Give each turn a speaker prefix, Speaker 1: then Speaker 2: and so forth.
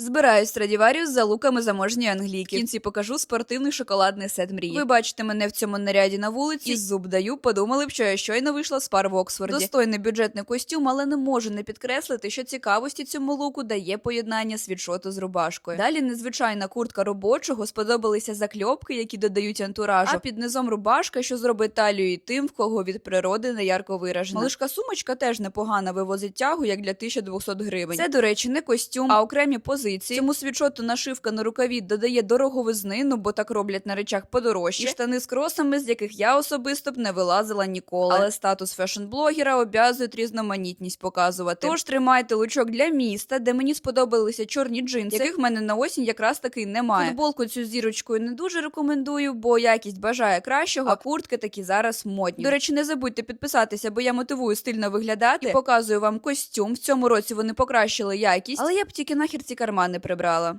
Speaker 1: Збираю Страдіваріус за луками заможньої англійки. В кінці покажу спортивний шоколадний сет мрії. Ви бачите мене в цьому наряді на вулиці. І зуб даю, подумали б, що я щойно вийшла з пар в Оксфорді. Достойний бюджетний костюм, але не можу не підкреслити, що цікавості цьому луку дає поєднання світшоту з рубашкою. Далі незвичайна куртка робочого, сподобалися закльопки, які додають антуражу. А під низом рубашка, що зробить талію і тим, в кого від природи не ярко виражена. Малишка сумочка теж непогана вивозить тягу, як для 1200 гривень. Це, до речі, не костюм, а окремі позиції. Цьому світшоту нашивка на рукаві додає дороговизни, ну бо так роблять на речах подорожче. І штани з кросами, з яких я особисто б не вилазила ніколи. Але статус фешн-блогера обязує різноманітність показувати. Тож тримайте лучок для міста, де мені сподобалися чорні джинси, яких в мене на осінь якраз таки немає. Футболку цю з зірочкою не дуже рекомендую, бо якість бажає кращого, а куртки такі зараз модні. До речі, не забудьте підписатися, бо я мотивую стильно виглядати. І показую вам костюм. В цьому році вони покращили якість, але я б тільки нахер ці кармани прибрала.